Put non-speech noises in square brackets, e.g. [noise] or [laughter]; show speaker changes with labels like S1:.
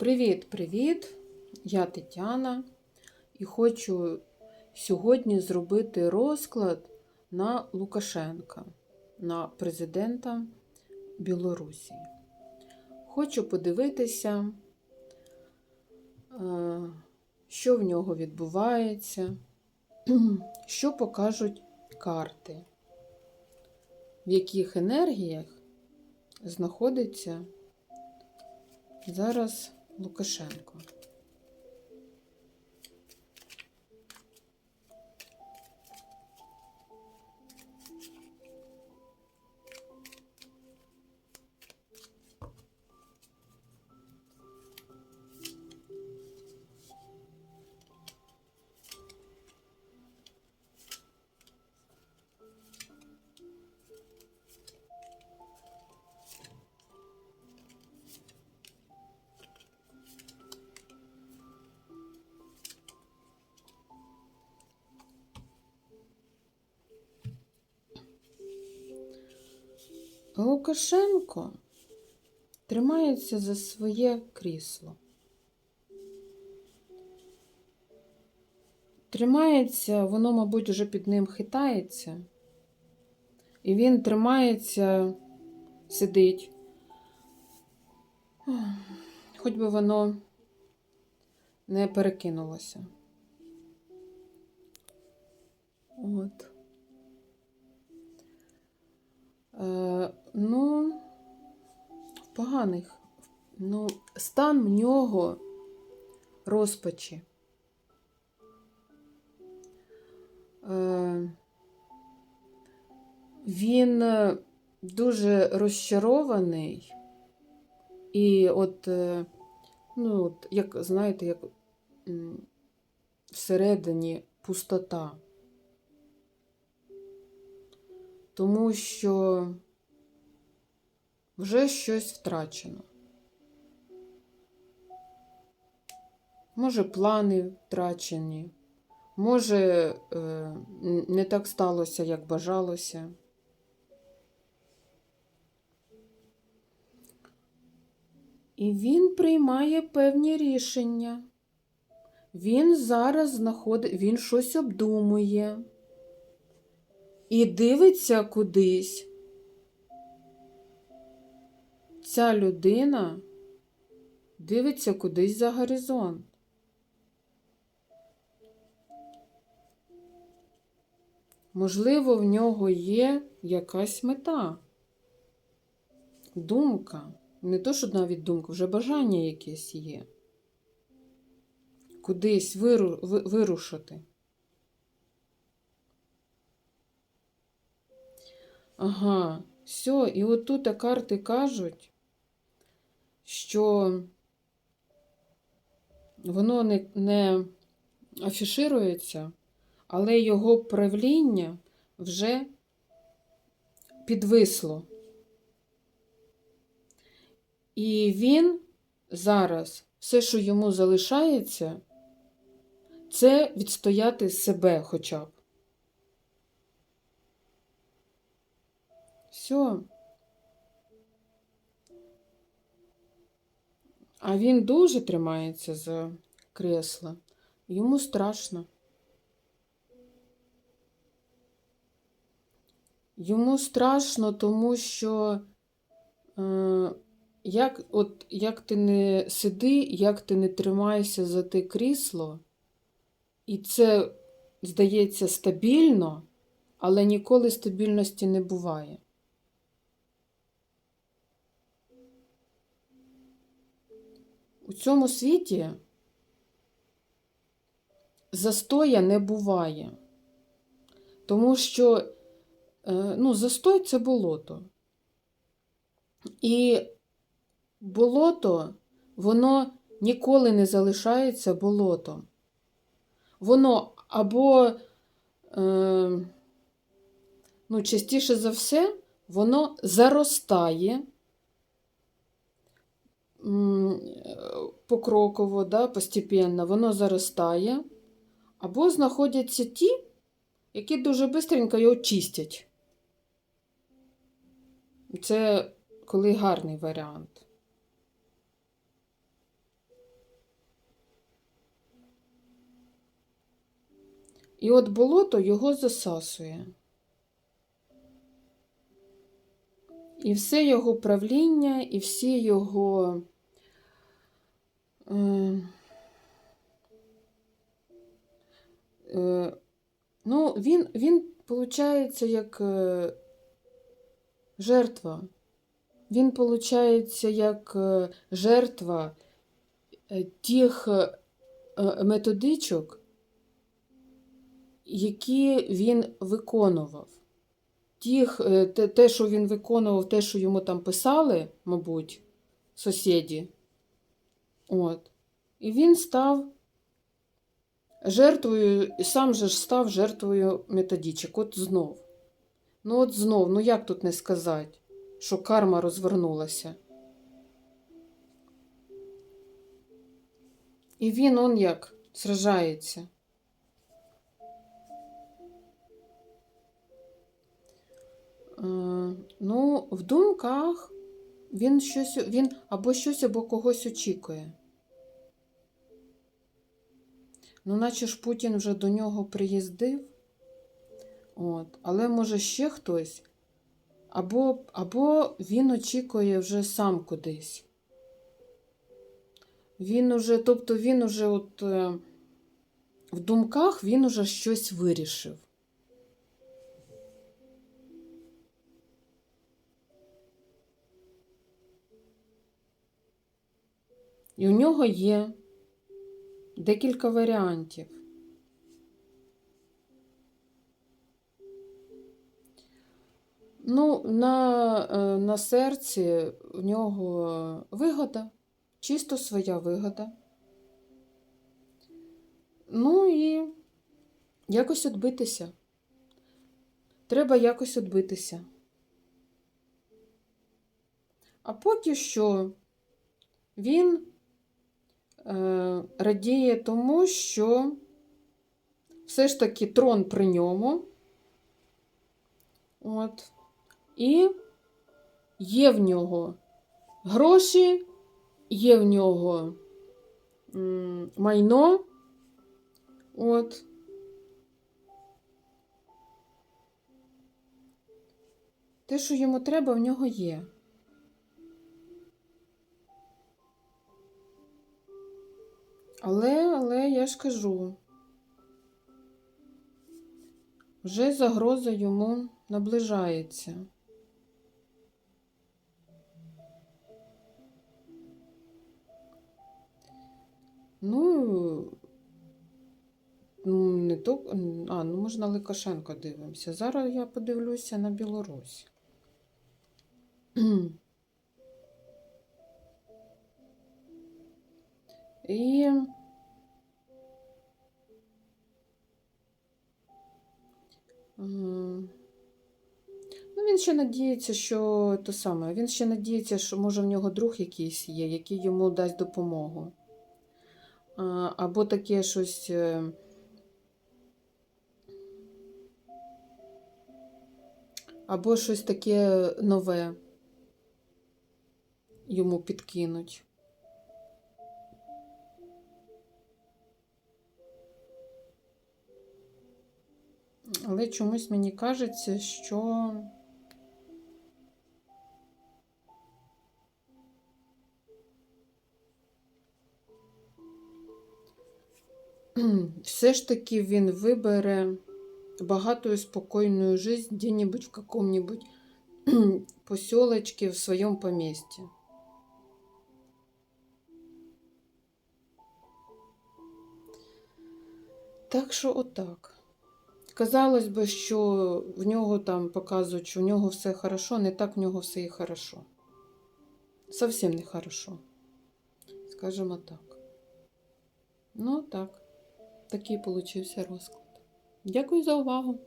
S1: Привіт-привіт! Я Тетяна і хочу сьогодні зробити розклад на Лукашенка, на президента Білорусі. Хочу подивитися, е, що в нього відбувається, [clears throat] що покажуть карти, в яких енергіях знаходиться зараз Лукашенко. Лукашенко тримається за своє крісло. Тримається, воно, мабуть, вже під ним хитається. І він тримається, сидить. Хоч би воно не перекинулося. От. Ну, в поганих. Ну, стан в нього розпачі. Е, він е, дуже розчарований. І от, е, ну, от, як знаєте, як всередині пустота. Тому що вже щось втрачено. Може, плани втрачені, може, е, не так сталося, як бажалося. І він приймає певні рішення. Він зараз знаходить, він щось обдумує і дивиться кудись. Ця людина дивиться кудись за горизонт. Можливо, в нього є якась мета, думка. Не то, що навіть думка, вже бажання якесь є. Кудись виру, ви- вирушити. Ага, все, і отут карти кажуть, що воно не, не афіширується, але його правління вже підвисло. І він зараз все, що йому залишається, це відстояти себе хоча б. Все. А він дуже тримається за кресло. Йому страшно. Йому страшно, тому що е, як, от, як ти не сиди, як ти не тримаєшся за те крісло, і це здається стабільно, але ніколи стабільності не буває. У цьому світі застоя не буває. Тому що е, ну, застой це болото. І болото, воно ніколи не залишається болотом. Воно або, е, ну, частіше за все, воно заростає покроково, да, постепенно, воно заростає. Або знаходяться ті, які дуже швидко його чистять. Це коли гарний варіант. І от болото його засасує. І все його правління, і всі його. Е, е, ну, він, він, виходить, як е, жертва. Він, виходить, як е, жертва е, тих е, методичок, які він виконував. Тих, е, те, те, що він виконував, те, що йому там писали, мабуть, сусіді. От. І він став жертвою, сам же ж став жертвою методичок. От знов. Ну, от знов, ну як тут не сказати, що карма розвернулася. І він он як сражається. Ну, в думках він щось, він або щось, або когось очікує. Ну, наче ж Путін вже до нього приїздив. От. Але може ще хтось, або, або він очікує вже сам кудись. Він уже, тобто він уже от е, в думках він уже щось вирішив. І у нього є декілька варіантів. Ну, на, е, на серці в нього вигода, чисто своя вигода. Ну і якось відбитися. Треба якось відбитися. А поки що він радіє тому, що все ж таки трон при ньому. От. І є в нього гроші, є в нього майно. От. Те, що йому треба, в нього є. Але, але я ж кажу, вже загроза йому наближається. Ну, ну, не то, а, ну, можна Лукашенко дивимося. Зараз я подивлюся на Білорусь. І ну, він ще надіється, що то саме. Він ще надіється, що може в нього друг якийсь є, який йому дасть допомогу. Або таке щось. е, Або щось таке нове йому підкинуть. Але чомусь мені кажеться, що [clears throat] все ж таки він вибере багатую спокойную жизнь где-нибудь в каком-нибудь [clears throat] поселочке в своем поместье. Так що отак. Казалось би, що в нього там показують, що в нього все хорошо, не так в нього все і хорошо. Совсем не хорошо. Скажімо так. Ну, так. Такий получився розклад. Дякую за увагу!